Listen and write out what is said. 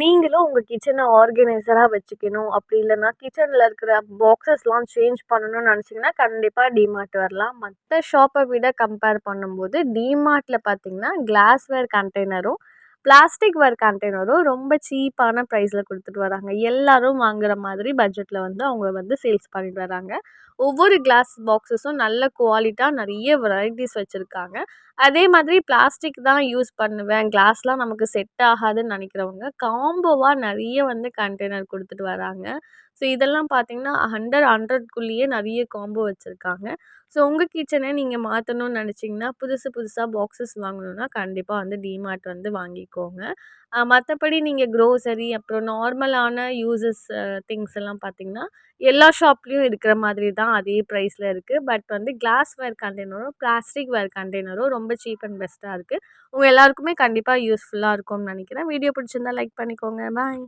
நீங்களும் உங்கள் கிச்சனை ஆர்கனைசராக வச்சுக்கணும். அப்படி இல்லைன்னா கிச்சனில் இருக்கிற பாக்ஸஸ்லாம் சேஞ்ச் பண்ணணும்னு நினச்சிங்கன்னா கண்டிப்பாக டிமார்ட் வரலாம். மற்ற ஷாப்பை விட கம்பேர் பண்ணும்போது டிமார்ட்டில் பார்த்தீங்கன்னா கிளாஸ்வேர் கண்டெய்னரும் பிளாஸ்டிக் வேர் கண்டெய்னரும் ரொம்ப சீப்பான ப்ரைஸில் கொடுத்துட்டு வராங்க. எல்லாரும் வாங்குற மாதிரி பட்ஜெட்டில் வந்து அவங்க வந்து சேல்ஸ் பண்ணிட்டு வராங்க. ஒவ்வொரு கிளாஸ் பாக்ஸஸும் நல்ல குவாலிட்டியாக நிறைய வெரைட்டிஸ் வச்சுருக்காங்க. அதே மாதிரி பிளாஸ்டிக் தான் யூஸ் பண்ணுவேன். கிளாஸ்லாம் நமக்கு செட் ஆகாதுன்னு நினைக்கிறவங்க காம்போவாக நிறைய வந்து கண்டெய்னர் கொடுத்துட்டு வராங்க. ஸோ இதெல்லாம் பார்த்தீங்கன்னா ஹண்ட்ரட் ஹண்ட்ரட்குள்ளேயே நிறைய காம்போ வச்சுருக்காங்க. ஸோ உங்கள் கிச்சனை நீங்கள் மாற்றணும்னு நினச்சிங்கன்னா புதுசு புதுசாக பாக்ஸஸ் வாங்கணுன்னா கண்டிப்பாக வந்து டிமார்ட் வந்து வாங்கிக்கோங்க. மற்றபடி நீங்கள் க்ரோசரி அப்புறம் நார்மலான யூசஸ் திங்ஸ் எல்லாம் பார்த்தீங்கன்னா எல்லா ஷாப்லேயும் இருக்கிற மாதிரி தான் அதே ப்ரைஸில் இருக்குது பட் வந்து கிளாஸ்வேர் கண்டெய்னரும் பிளாஸ்டிக் வேர் கண்டெய்னரும் ரொம்ப சீப் அண்ட் பெஸ்ட்டாக இருக்குது உங்கள் எல்லாருக்குமே கண்டிப்பாக யூஸ்ஃபுல்லாக இருக்கும்னு நினைக்கிறேன். வீடியோ பிடிச்சிருந்தா லைக் பண்ணிக்கோங்க. பாய்